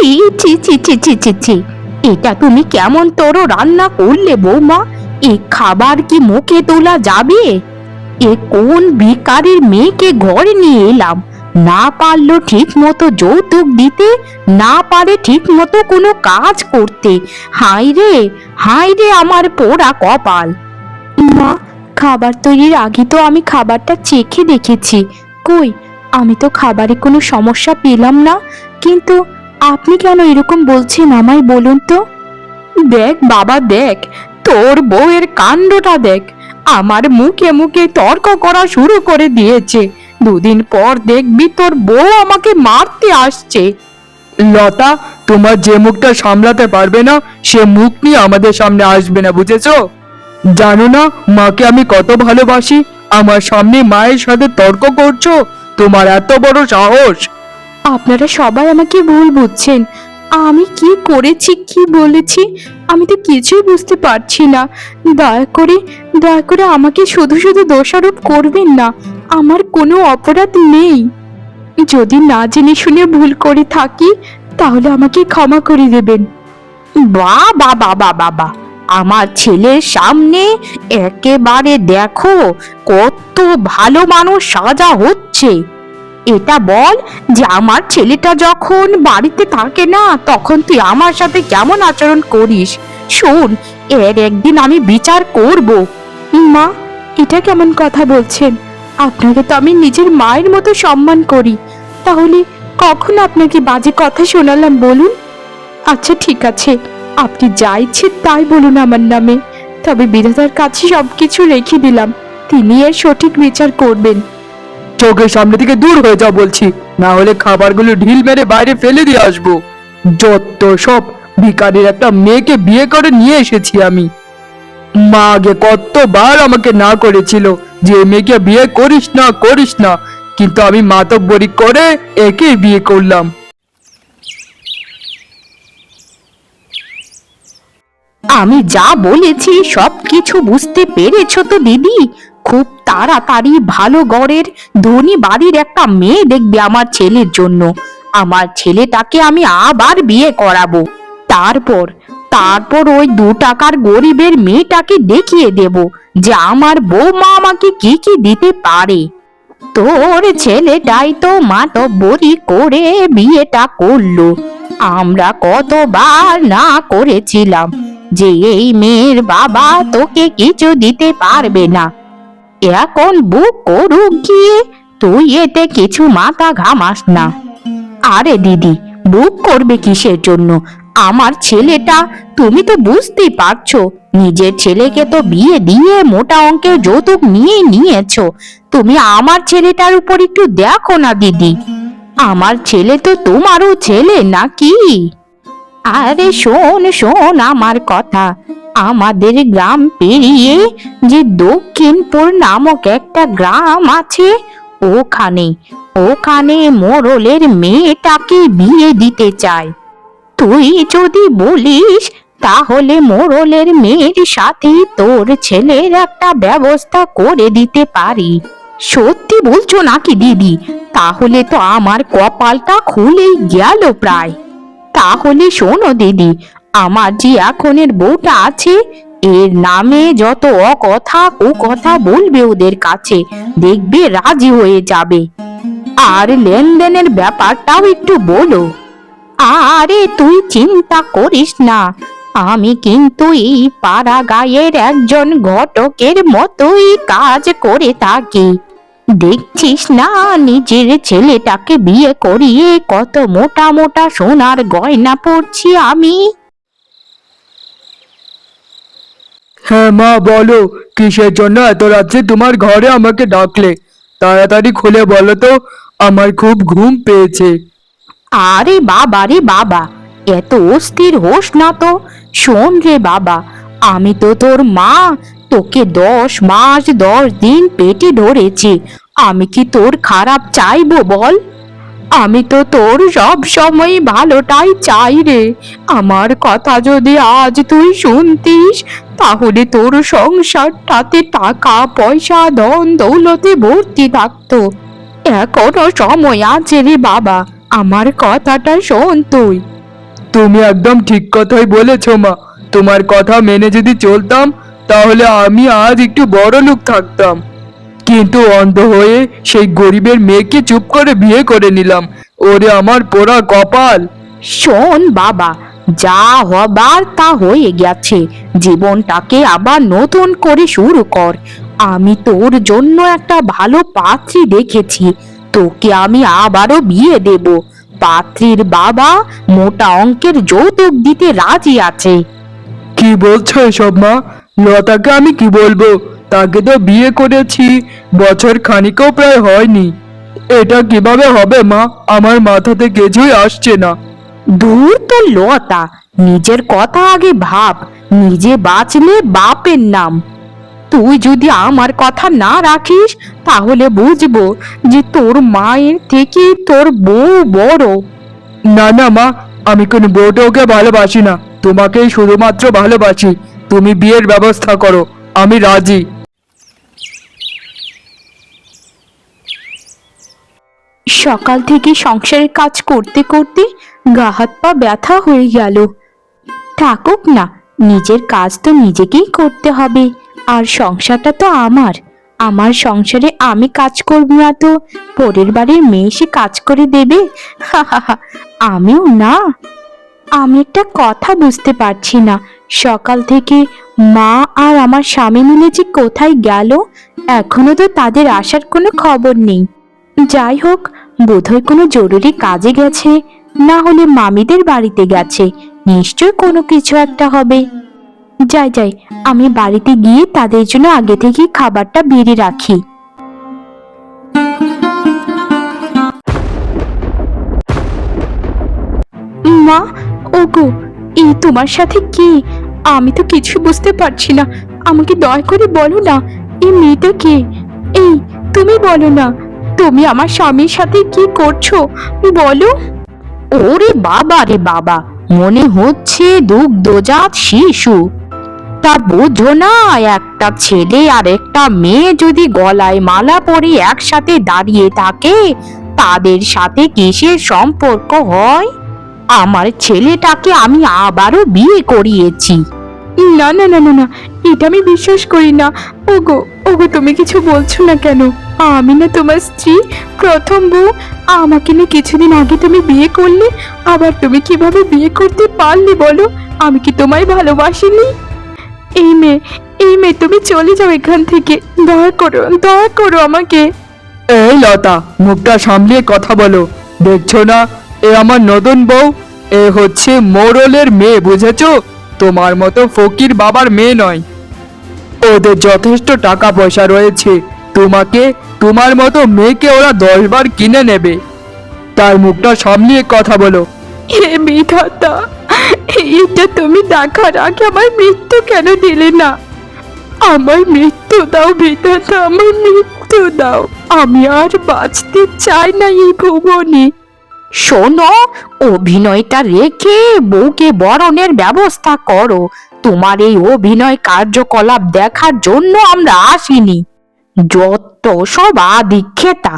ছি ছি ছি ছি ছি ছি ছি। এটা তুমি কেমন তোরো রান্না করলে, বৌমা? এ খাবার কি মুখে তোলা যাবে? এ কোন ভিকারির মেয়েকে ঘরে নিয়ে এলাম? না পারল ঠিক মতো যৌতুক দিতে, না পারে ঠিক মতো কোনো কাজ করতে। হাই রে রে আমার পোড়া কপাল। মা, খাবার তৈরির আগে তো আমি খাবারটা চেখে দেখেছি। কই, আমি তো খাবারে কোনো সমস্যা পেলাম না। কিন্তু আপনি কেন এরকম বলছেন আমায় বলুন তো? দেখ বাবা, দেখ, তোর বউয়ের কাণ্ডটা দেখ। আমার মুখে মুখে তর্ক করা শুরু করে দিয়েছে। দুদিন পর দেখবি তোর বউ আমাকে মারতে আসছে। লতা, তোমার যে মুখটা সামলাতে পারবে না, সে মুখ নিয়ে আমাদের সামনে আসবে না, বুঝেছ? জানো না, মাকে আমি কত ভালোবাসি। আমার সামনে মায়ের সাথে তর্ক করছ? তোমার এত বড় সাহস। আপনারা সবাই আমাকে ভুল বুঝছেন। আমি কি করেছি, কি বলেছি, আমি তো কিছুই বুঝতে পারছি না। দয়া করে দয়া করে আমাকে শুধু শুধু দোষারোপ করবেন না। আমার কোনো অপরাধ নেই। যদি না জেনে শুনে ভুল করে থাকি, তাহলে আমাকে ক্ষমা করে দেবেন। বাবা বাবা বাবা আমার ছেলের সামনে একেবারে দেখো, কত ভালো মানুষ সাজা হচ্ছে। এটা বল যে আমার ছেলেটা যখন বাড়িতে থাকে না, তখন তুই আমার সাথে কেমন আচরণ করিস? শোন, এর একদিন আমি বিচার করব। মা, এটা কেমন কথা বলছেন? আপনাকে তো আমি নিজের মায়ের মতো সম্মান করি। তাহলে কখন আপনাকে বাজে কথা শোনালাম বলুন? আচ্ছা ঠিক আছে। আপনি যা ইচ্ছে তাই বলুন আমার নামে। তবে বিধাতার কাছে সবকিছু রেখে দিলাম। তিনি এর সঠিক বিচার করবেন। চোখের সামনে থেকে দূর হয়ে যাও বলছি। না হলে খাবারগুলো ঢিল মেরে বাইরে ফেলে দিয়ে আসব। যত সব ভিকারির একটা মেয়েকে বিয়ে করে নিয়ে এসেছি আমি। মা আগে কতবার আমাকে না করেছিল যে মেয়েকে বিয়ে করিস না করিস না। কিন্তু আমি মাতব্বরি করে একেই বিয়ে করলাম। আমি যা বলেছি সব কিছু বুঝতে পেরেছ তো দিদি। খুব তাড়াতাড়ি ভালো গড়ের ধনী বাড়ির একটা মেয়ে দেখবে আমার ছেলের জন্য। আমার ছেলেটাকে আমি আবার বিয়ে করাবো। তারপর তারপর ওই দু টাকার গরিবের মেয়েটাকে দেখিয়ে দেব যে আমার বৌমা আমাকে কি কি দিতে পারে। তোর ছেলেটাই তো মাতব্বরি করে বিয়েটা করল। আমরা কতবার না করেছিলাম যে এই মেয়ের বাবা তোকে কিছু দিতে পারবে না। এখন বুক করুক গিয়ে তুই এতে কিছু মাথা ঘামাস না। আরে দিদি, বুক করবে কিসের জন্য? আমার ছেলেটা, তুমি তো বুঝতেই পারছ, নিজের ছেলেকে তো বিয়ে দিয়ে মোটা অঙ্কের যৌতুক নিয়ে নিয়েছো। তুমি আমার ছেলেটার উপর একটু দেখো না দিদি। আমার ছেলে তো তোমারও ছেলে নাকি? আরে শোন শোন আমার কথা। আমাদের গ্রাম পেরিয়ে যে দক্ষিণপুর নামক একটা গ্রাম আছে, ওখানে ওখানে মোড়লের মেয়েটাকে বিয়ে দিতে চায়। তুই যদি বলিস, তাহলে মোড়লের মেয়ের সাথে তোর ছেলের একটা ব্যবস্থা করে দিতে পারি। সত্যি বলছো নাকি দিদি? তাহলে তো আমার কপালটা খুলেই গেল প্রায়। তাহলে শোনো দিদি আমার যে এখনের বউটা আছে, এর নামে যত অকথা কুকথা বলবে ওদের কাছে, দেখবে রাজি হয়ে যাবে। আর লেনদেনের ব্যাপারটাও একটু বলো। আরে তুই চিন্তা করিস না, আমি কিন্তু এই পাড়া গায়ের একজন ঘটকের মতোই কাজ করে থাকি। দেখছিস না, নিজের ছেলেটাকে বিয়ে করিয়ে কত মোটা মোটা সোনার গয়না পরছি আমি? হ্যাঁ মা, বলো। কিসের জন্য এত রাত্রে তোমার ঘরে আমাকে ডাকলে? তাড়াতাড়ি খুলে বলো তো, আমার খুব ঘুম পেয়েছে। আরে বাবা রে বাবা, এত অস্থির হোস না তো। শোন রে বাবা, আমি তো তোর মা, তোকে দশ মাস, দশ দিন পেটে ধরেছি। আমি কি তোর খারাপ চাইব বল? আমি তো তোর সব সময় ভালোটাই চাই রে। আমার কথা যদি আজ তুই শুনতিস, তাহলে তোর সংসারটাতে টাকা, পয়সা, ধন দৌলতে ভর্তি থাকতো। এখনও সময় আছে রে বাবা, আমার কথাটা শোন তুই। তুমি একদম ঠিক কথাই বলেছ মা। তোমার কথা মেনে যদি চলতাম, তাহলে আমি আজ একটু বড় লোক থাকতাম। কিন্তু অন্ধ হয়ে সেই গরিবের মেয়েকে চুপ করে বিয়ে করে নিলাম। ওরে আমার পোড়া কপাল। শোন বাবা যা হবার তা হয়ে গেছে। জীবনটাকে আবার নতুন করে শুরু কর। আমি তোর জন্য একটা ভালো পাত্রী দেখেছি। তোকে আমি আবারও বিয়ে দেব। পাত্রীর বাবা মোটা অঙ্কের যৌতুক দিতে রাজি আছে। কি বলছো এসব মা? লতাকে আমি কি বলব? তাকে তো বিয়ে করেছি বছর খানিকও প্রায় হয়নি। এটা কীভাবে হবে মা? আমার মাথাতে কিছুই আসছে না। দূর তো লতা নিজের কথা আগে ভাব নিজে বাঁচলে বাপের নাম। তুই যদি আমার কথা না রাখিস তাহলে বুঝব যে তোর মায়ের থেকে তোর বউ বড়। না না মা আমি কোনো বউটাকে ভালোবাসি না। তোমাকেই শুধুমাত্র ভালোবাসি। তুমি বিয়ের ব্যবস্থা করো আমি রাজি। সকাল থেকে সংসারের কাজ করতে করতে গা হাত পা ব্যথা হয়ে গেল। থাকুক না, নিজের কাজ তো নিজেকেই করতে হবে। আর সংসারটা তো আমার। আমার সংসারে আমি কাজ করব না তো? পরের বাড়ির মেয়ে সে কাজ করে দেবে? আমিও না। আমি একটা কথা বুঝতে পারছি না। সকাল থেকে মা আর আমার স্বামী মিলে যে কোথায় গেল, এখনও তো তাদের আসার কোনো খবর নেই। যাই হোক বোধহয় কোনো জরুরি কাজে গেছে, না হলে মামিদের বাড়িতে গেছে, নিশ্চয় কোনো কিছু একটা হবে। যাই যাই, আমি বাড়িতে গিয়ে তাদের জন্য আগে থেকে খাবারটা বেড়ে রাখি। মা, ওগো এই তোমার সাথে কি? আমি তো কিছু বুঝতে পারছি না, আমাকে দয়া করে বলো না এই মেয়েটা কে? এই, তুমি বলো না। তুমি আমার স্বামীর সাথে কি করছ? বলো। ওরে বাবা রে বাবা, মনে হচ্ছে দুগ্ধজাত শিশু। তা বোঝো না, একটা ছেলে আর একটা মেয়ে যদি গলায় মালা পরে একসাথে দাঁড়িয়ে থাকে, তাদের সাথে কিসের সম্পর্ক হয়? আমার ছেলেটাকে আমি আবারও বিয়ে করিয়েছি। না না না না না, এটা আমি বিশ্বাস করি না। ওগো ওগো, তুমি কিছু বলছো না কেন? আমি না তোমার স্ত্রী। প্রথম বউ। আমাকে না কিছুদিন আগে তুমি বিয়ে করলে। আবার তুমি কীভাবে বিয়ে করতে পারলে বলো? আমি কি তোমায় ভালোবাসিনি? এই মেয়ে এই মেয়ে, তুমি চলে যাও এখান থেকে। দয়া করো দয়া করো আমাকে। এই লতা, মুখটা সামলিয়ে কথা বলো। দেখছ না? এ আমার নতুন বউ। এ হচ্ছে মোরলের মেয়ে, বুঝেছ? তোমার মতো ফকির বাবার মেয়ে নয়। ওদের যথেষ্ট টাকা পয়সা রয়েছে। তোমাকে, তোমার মতো মেয়েকে ওরা দশবার কিনে নেবে। তার মুখটা সামলিয়ে কথা বলো। বিধাতা এটা তুমি দেখার আগে আমার মৃত্যু কেন দিলে না? আমার মৃত্যু দাও বিধাতা, আমার মৃত্যু দাও। আমি আর বাঁচতে চাই না এই ভুবনে। শোনো, অভিনয়টা রেখে বউকে বরণের ব্যবস্থা করো। তোমার এই অভিনয় কার্যকলাপ দেখার জন্য আমরা আসিনি। যত সব আদিক্ষেতা।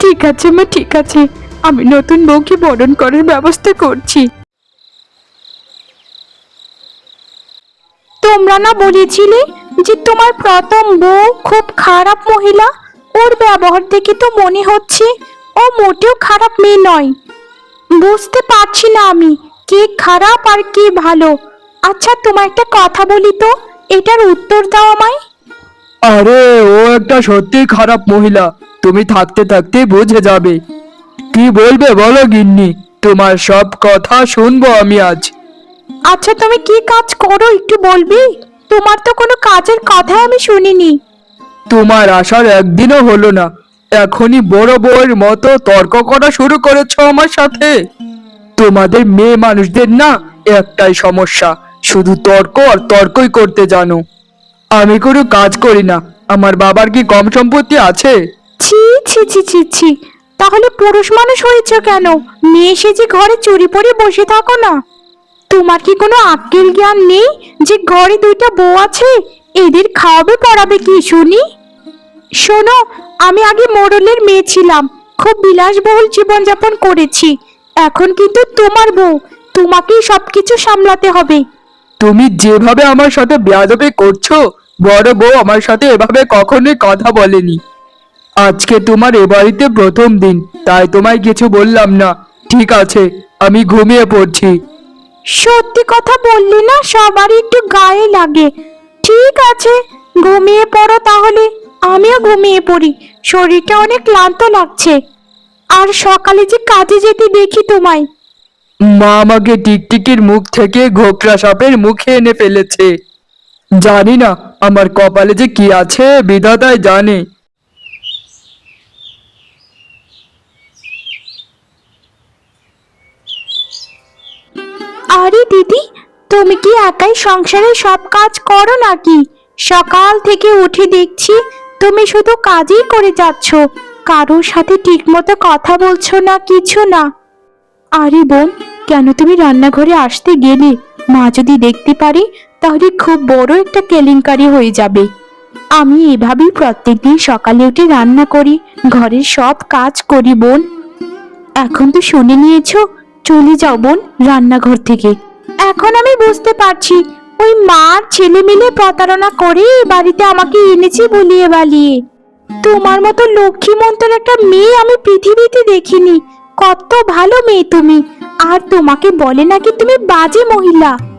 ঠিক আছে মা ঠিক আছে। আমি নতুন বউকে বরণ করার ব্যবস্থা করছি। তোমরা না বলেছিলে যে তোমার প্রথম বউ খুব খারাপ মহিলা? ওর ব্যবহার দেখে তো মনে হচ্ছে ও মোটেও খারাপ মেয়ে নয়। বুঝতে পারছি না আমি কে খারাপ আর কে ভালো। আচ্ছা তোমার একটা কথা বলি তো এটার উত্তর দাও আমায়। আরে ও একটা সত্যি খারাপ মহিলা। তুমি থাকতে থাকতে বুঝে যাবে। কি বলবে বলো গিন্নি তোমার সব কথা শুনব আমি আজ। আচ্ছা তুমি কি কাজ করো একটু বলবি? তোমার তো কোনো কাজের কথা আমি শুনিনি। তোমার আসার একদিনও হলো না। এখনই বড় বউয়ের মতো তর্ক করা শুরু করেছ আমার সাথে। তোমাদের মেয়ে মানুষদের না একটাই সমস্যা শুধু তর্ক আর তর্কই করতে জানো। আমি কোনো কাজ করি না। আমার বাবার কি কম সম্পত্তি আছে? ছি ছি ছি ছি ছি। তাহলে পুরুষ মানুষ হয়েছে কেন? মেয়ে যে ঘরে চুরি পরে বসে থাকো না। তোমার কি কোনো আক্কেল জ্ঞান নেই যে ঘরে দুইটা বউ আছে? এদের খাওয়াবে পড়াবে কি শুনি? শোনো আমি আগে মোড়লের মেয়ে ছিলাম। খুব বিলাসবহুল জীবনযাপন করেছি। এখন কিন্তু তোমার বউ। তোমাকেই সবকিছু সামলাতে হবে। তুমি যেভাবে আমার সাথে বেয়াদবি করছ বড় বউ আমার সাথে এভাবে কখনোই কথা বলেনি। আজকে তোমার এ বাড়িতে প্রথম দিন তাই তোমায় কিছু বললাম না। ঠিক আছে আমি ঘুমিয়ে পড়ছি। সত্যি কথা বললি না সবারই একটু গায়ে লাগে। ঠিক আছে ঘুমিয়ে পড়ো তাহলে। আমিও ঘুমিয়ে পড়ি শরীরটা অনেক ক্লান্ত লাগছে। আর সকালে যে কাজে যেতে দেখি তোমায়। মা আমাকে টিকটিকির মুখ থেকে ঘোকরা সাপের মুখে এনে ফেলেছে। জানি না, আমার কপালে যে কি আছে বিধাতায় জানে। আরে দিদি, তুমি কি একাই সংসারে সব কাজ করো নাকি? সকাল থেকে উঠে দেখছি তুমি শুধু কাজই করে যাচ্ছ। কারোর সাথে ঠিকমতো কথা বলছো না, কিছু না। আরে বোন, কেন তুমি রান্নাঘরে আসতে গেলে? মা যদি দেখতে পারে তাহলে খুব বড় একটা কেলেঙ্কারি হয়ে যাবে। আমি এভাবেই প্রত্যেকদিন সকালে উঠে রান্না করি, ঘরের সব কাজ করি, বোন। এখন তো শুনে নিয়েছ, চলে যাও বোন রান্নাঘর থেকে। এখন আমি বুঝতে পারছি, ওই মার ছেলে মিলে প্রতারণা করে বাড়িতে আমাকে এনেছে বলিয়ে বালিয়ে। তোমার মতো লক্ষ্মীমন্তর একটা মেয়ে আমি পৃথিবীতে দেখিনি। কত ভালো মেয়ে তুমি। আর তোমাকে বলে নাকি তুমি বাজে মহিলা।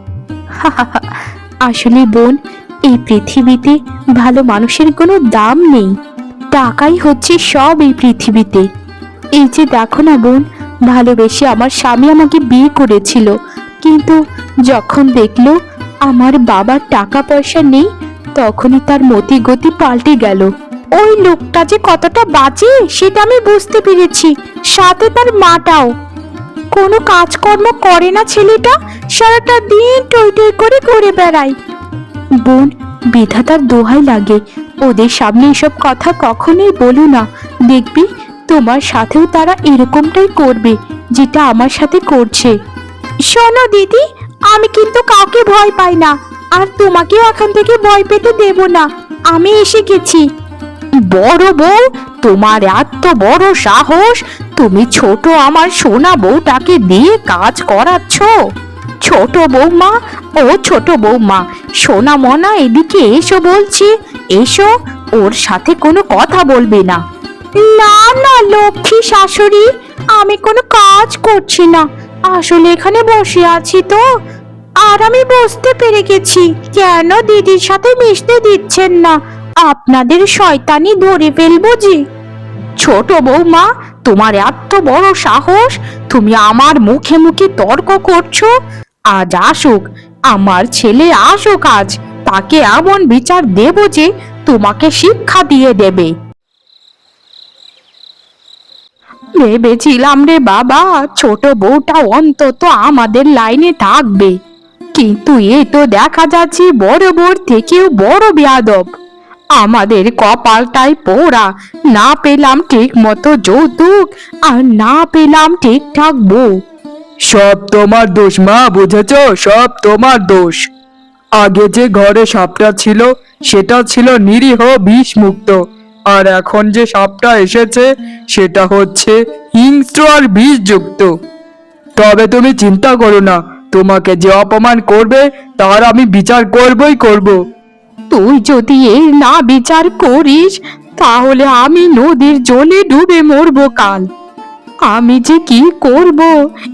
আসলে বোন, এই পৃথিবীতে ভালো মানুষের কোনো দাম নেই। টাকাই হচ্ছে সব এই পৃথিবীতে। এই যে দেখো না বোন, ভালোবেসে আমার স্বামী আমাকে বিয়ে করেছিল। কিন্তু যখন দেখল আমার বাবার টাকা পয়সা নেই, তখনই তার মতি গতি পাল্টে গেল। ওই লোকটা যে কতটা বাজে, সেটা আমি বুঝতে পেরেছি। সাথে তার মাটাও। কোনো কাজকর্ম করে না ছেলেটা, সারাটা দিন টই টই করে ঘুরে বেড়ায়। বোন, বিধাতার দোহাই লাগে। ওদের সামনে এসব কথা কখনোই বলো না। দেখবি, তোমার সাথেও তারা এরকমটাই করবে, যেটা আমার সাথে করছে। শোনো দিদি, আমি কিন্তু কাউকে ভয় পাই না, আর তোমাকেও এখান থেকে ভয় পেতে দেব না। আমি এসে গেছি। বড় বউ, তোমার এত বড় সাহস তুমি ছোট আমার সোনা বউটাকে দিয়ে কাজ করাচ্ছ? ছোট বৌমা ও ছোট বৌমা সোনা মনা এদিকে এসো বলছি। এসো, ওর সাথে কোনো কথা বলবে না। না না, লক্ষ্মী শাশুড়ি, আমি কোনো কাজ করছি না। আসলে এখানে বসে আছি তো। আর আমি বুঝতে পেরে গেছি। কেন দিদির সাথে মিশতে দিচ্ছেন না? আপনাদের শয়তানি ধরে ফেলব জি ছোট বৌমা তোমার এত বড় সাহস, তুমি আমার মুখে মুখে তর্ক করছ? আজ আসুক, আমার ছেলে আসুক আজ, তাকে এমন বিচার দেব যে তোমাকে শিক্ষা দিয়ে দেবে। ভেবেছিলাম রে বাবা, ছোট বউটা অন্তত আমাদের লাইনে থাকবে। কিন্তু এ তো দেখা যাচ্ছে বড় বউর থেকেও বড় বেয়াদব। আমাদের কপালটাই পোড়া। না পেলাম ঠিক মতো যৌতুক, আর না পেলাম ঠিকঠাক বউ। সব তোমার দোষ, মা, বুঝেছ? সব তোমার দোষ। আগে যে ঘরে সাপটা ছিল, সেটা ছিল নিরীহ বিষ মুক্ত আর এখন যে সাপটা এসেছে, সেটা হচ্ছে হিংস্র আর বিষযুক্ত। তবে তুমি চিন্তা করো না, তোমাকে যে অপমান করবে, তার আমি বিচার করবই করব। তুই যদি এর না বিচার করিস, তাহলে আমি নদীর জলে ডুবে মরবো কাল। আমি যে কি করব?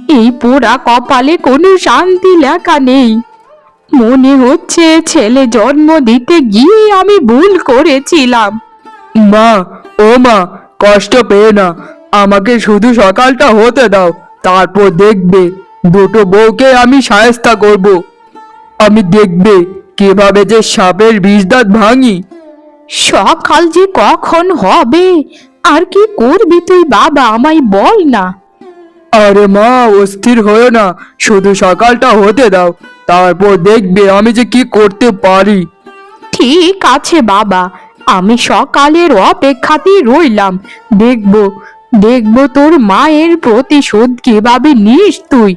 এই পোড়া কপালে কোনো শান্তি লেখা নেই। মনে হচ্ছে ছেলে জন্ম দিতে গিয়ে আমি ভুল করেছিলাম। মা, ও মা, কষ্ট পেয়ে না। আমাকে শুধু সকালটা হতে দাও, তারপর দেখবে। দুটো বউকে আমি সায়স্তা করব। আমি দেখবে কীভাবে যে সাপের বিষদাঁত ভাঙি? সকাল যে কখন হবে? আর কি করবি তুই বাবা আমায় বল না। আরে মা অস্থির হয়েও না। শুধু সকালটা হতে দাও। তারপর দেখবে আমি যে কি করতে পারি। ঠিক আছে বাবা আমি সকালের অপেক্ষাতেই রইলাম। দেখব দেখব তোর মায়ের প্রতিশোধ কীভাবে নিস তুই।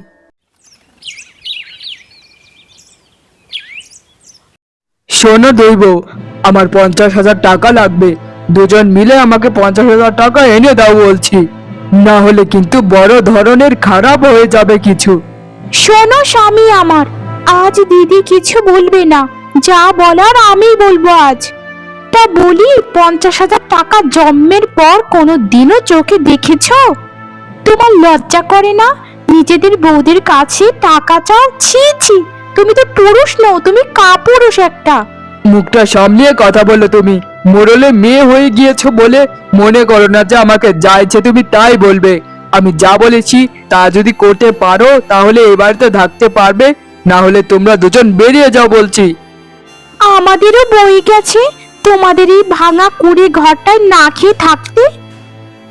শোনো দৈব, আমার পঞ্চাশ হাজার টাকা লাগবে। দুজন মিলে আমাকে পঞ্চাশ হাজার টাকা এনে দাও বলছি। না হলে কিন্তু বড় ধরনের খারাপ হয়ে যাবে কিছু। শোনো স্বামী আমার, আজ দিদি কিছু বলবে না, যা বলার আমি বলব আজ। তা বলি, পঞ্চাশ হাজার টাকা জন্মের পর কোনো দিনও চোখে দেখেছ? তোমার লজ্জা করে না? নিজেদের বউদের কাছে টাকা চাও? ছি ছি। তুমি তো পুরুষ নও তুমি কাপুরুষ একটা। মুখটা সামলিয়ে কথা বলো তুমি। মোরলে মেয়ে হয়ে গিয়েছো বলে মনে করো না যে আমাকে যা ইচ্ছে তুমি তাই বলবে। আমি যা বলেছি তা যদি করতে পারো তাহলে এ বাড়িতে থাকতে পারবে না হলে তোমরা দুজন বেরিয়ে যাও বলছি। আমাদেরও বই গেছে তোমাদের এই ভাঙা কুড়ি ঘরটায় না খেয়ে থাকতে?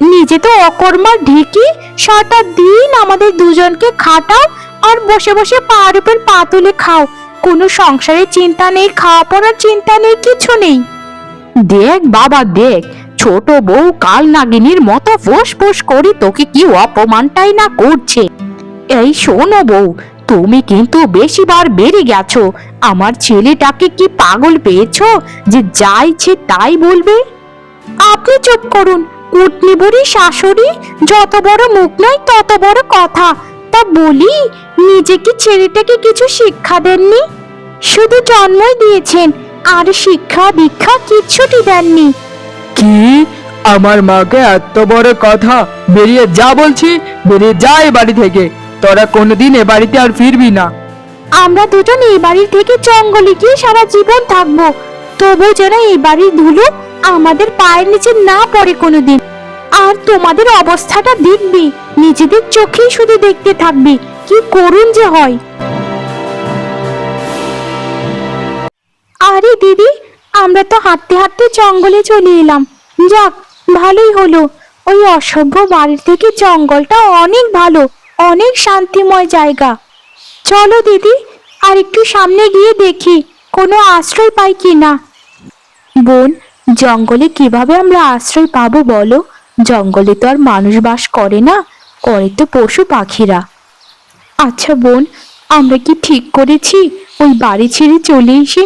নিজে তো অকর্মার ঢেকে সারাটা দিন আমাদের দুজনকে খাটাও আর বসে বসে পাহাড় উপর পা তুলে খাও। কোনো সংসারের চিন্তা নেই, খাওয়া পড়ার চিন্তা নেই, কিছু নেই। দেখ বাবা, দেখ, ছোট বউ কাল নাগিনীর মতো ফোঁস ফোঁস করি তোকে কি অপমানটাই না করছে। এই শোনো বউ, তুমি কিন্তু বেশিবার বেড়ে গেছো। আমার ছেলেটাকে কি পাগল পেয়েছ যে যা ইচ্ছে তাই বলবে? আপনি চুপ করুন কুটনি বুড়ি, শাশুড়ি, যত বড় মুখ নয় তত বড় কথা। তা বলি নিজে কি ছেলেটাকে কিছু শিক্ষা দেননি? শুধু জন্মই দিয়েছেন আর শিক্ষা দীক্ষা কিচ্ছুটি দেননি। কি? আমার মাকে এত বড় কথা? বেরিয়ে যা বলছি বেরিয়ে যা এ বাড়ি থেকে। তোরা কোনোদিন এ বাড়িতে আর ফিরবি না। আমরা দুজন এই বাড়ি থেকে জঙ্গলে গিয়ে সারা জীবন থাকব। তবু যেন এই বাড়ির ধুলো আমাদের পায়ের নিচে না পড়ে কোনোদিন। আর তোমাদের অবস্থাটা দেখবি, নিজেদের চোখেই শুধু দেখতে থাকবি, কি করুন যে হয়। আরে দিদি, আমরা তো হাঁটতে হাঁটতে জঙ্গলে চলে এলাম। যাক, ভালোই হলো। ওই অসভ্য বাড়ির থেকে জঙ্গলটা অনেক ভালো, অনেক শান্তিময় জায়গা। চলো দিদি, আর একটু সামনে গিয়ে দেখি, কোনো আশ্রয় পাই কি না বোন, জঙ্গলে কীভাবে আমরা আশ্রয় পাবো বলো? জঙ্গলে তো আর মানুষ বাস করে না, করে তো পশু পাখিরা। আচ্ছা বোন, আমরা কি ঠিক করেছি? ওই বাড়ি ছেড়ে চলে এসে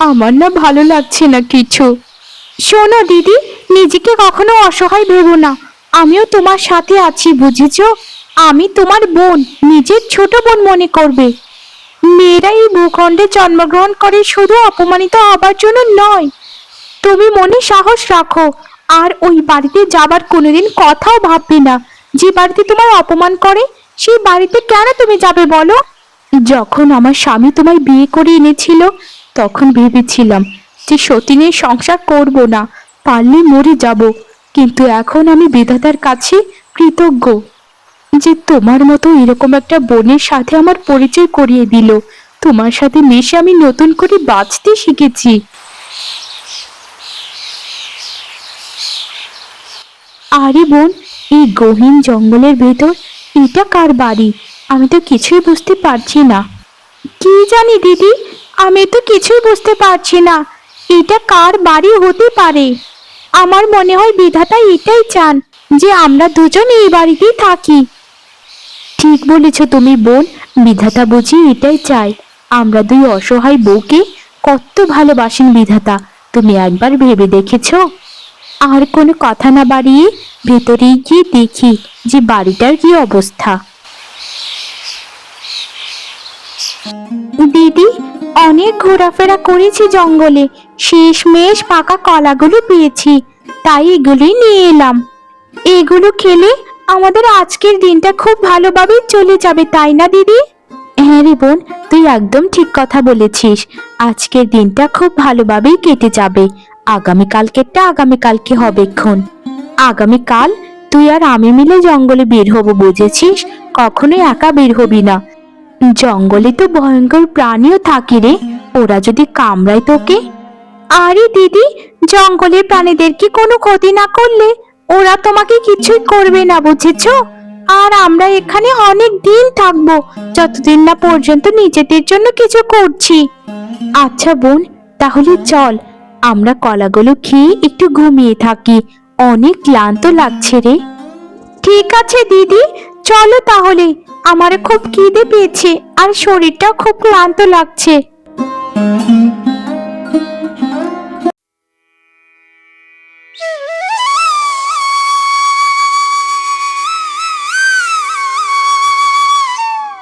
আমার না ভালো লাগছে না কিছু। শোনো দিদি, নিজেকে কখনো অসহায় ভেবো না। আমিও তোমার সাথে আছি, বুঝেছ? আমি তোমার বোন, নিজের ছোট বোন মনে করবে। মেয়েরা এই ভূখণ্ডে জন্মগ্রহণ করে শুধু অপমানিত হবার জন্য নয়। তুমি মনে সাহস রাখো আর ওই বাড়িতে যাবার কোনোদিন কথাও ভাববে না। যে বাড়িতে তোমার অপমান করে, সেই বাড়িতে কেন তুমি যাবে বলো? যখন আমার স্বামী তোমায় বিয়ে করে এনেছিল, তখন ভেবেছিলাম যে সতীনের সংসার করব না, পারলে মরে যাব। কিন্তু এখন আমি বিধাতার কাছে কৃতজ্ঞ যে তোমার মতো এরকম একটা বোনের সাথে আমার পরিচয় করিয়ে দিল। তোমার সাথে মিশে আমি নতুন করে বাঁচতে শিখেছি। আরে বোন, এই গহীন জঙ্গলের ভেতর এটা কার বাড়ি? আমি তো কিছুই বুঝতে পারছি না। কি জানি দিদি, আমি তো কিছুই বুঝতে পারছি না। এটা কার বাড়ি হতে পারে? আমার মনে হয় বিধাতা এটাই চান যে আমরা দুজন এই বাড়িতেই থাকি। ঠিক বলেছ তুমি বোন, বিধাতা বুঝি এটাই চাই আমরা দুই অসহায় বউকে কত ভালোবাসেন বিধাতা, তুমি একবার ভেবে দেখেছ? আর কোনো কথা না বাড়িয়ে ভেতরেই গিয়ে দেখি যে বাড়িটার কি অবস্থা। দিদি, অনেক ঘোরাফেরা করেছি জঙ্গলে। শেষমেশ পাকা কলাগুলো পেয়েছি। তাই এগুলোই নিয়ে এলাম। এগুলো খেলে আমাদের আজকের দিনটা খুব ভালোভাবে চলে যাবে, তাই না দিদি? হ্যাঁ রে বোন, তুই একদম ঠিক কথা বলেছিস। আজকের দিনটা খুব ভালোভাবেই কেটে যাবে। আগামীকালকেরটা আগামীকালকে হবে ক্ষণ আগামীকাল তুই আর আমি মিলে জঙ্গলে বের হব, বুঝেছিস? কখনোই একা বের হবি না। জঙ্গলে তো ভয়ঙ্কর প্রাণীও থাকে রে। ওরা যদি কামড়ায় তোকে? আরে দিদি, জঙ্গলের প্রাণীদেরকে কোনো ক্ষতি না করলে? ওরা তোমাকে কিছুই করবে না, বুঝেছ? আর আমরা এখানে অনেক দিন থাকব, যতদিন না পর্যন্ত নিজেদের জন্য কিছু করছি। আচ্ছা বোন, তাহলে চল। আমরা কলাগুলো খেয়ে একটু ঘুমিয়ে থাকি। অনেক ক্লান্ত লাগছে রে। ঠিক আছে, দিদি। চলো তাহলে। আমার খুব খিদে পেয়েছে আর শরীরটাও খুব ক্লান্ত লাগছে।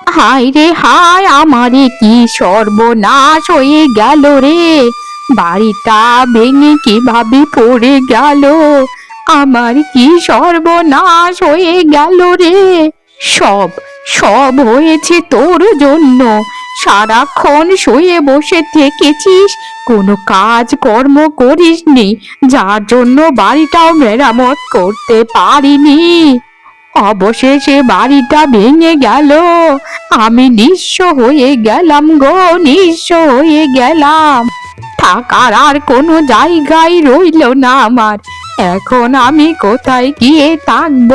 হায় রে, হায়, আমারে কি সর্বনাশ হয়ে গেল রে। বাড়িটা ভেঙে কীভাবে পড়ে গেল? আমার কি সর্বনাশ হয়ে গেল রে? সব সব হয়েছে তোর জন্য। সারাক্ষণ শুয়ে বসে থেকেছিস, কোনো কাজ কর্ম করিসনি, যার জন্য বাড়িটাও মেরামত করতে পারিনি। অবশেষে বাড়িটা ভেঙে গেল। আমি নিঃস্ব হয়ে গেলাম গো, নিঃস্ব হয়ে গেলাম। থাকার আর কোনো জায়গায় রইল না আমার। এখন আমি কোথায় গিয়ে থাকব?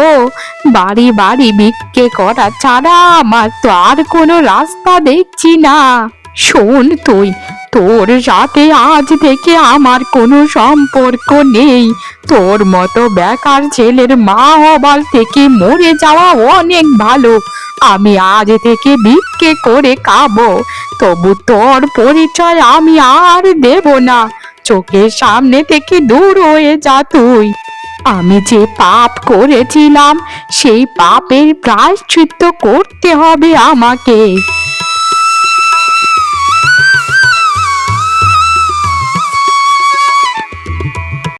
বাড়ি বাড়ি ভিক্ষে করা ছাড়া আমার তো আর কোনো রাস্তা দেখছি না। শোন তুই তোর সাথে আজ থেকে আমার কোনো সম্পর্ক নেই। তোর মতো বেকার ছেলের মা হবার থেকে মরে যাওয়া অনেক ভালো। আমি আজ থেকে ভিক্ষে করে খাব। তবু তোর পরিচয় আমি আর দেব না। চোখের সামনে থেকে দূর হয়ে যা তুই। আমি যে পাপ করেছিলাম, সেই পাপের প্রায়শ্চিত্ত করতে হবে আমাকে।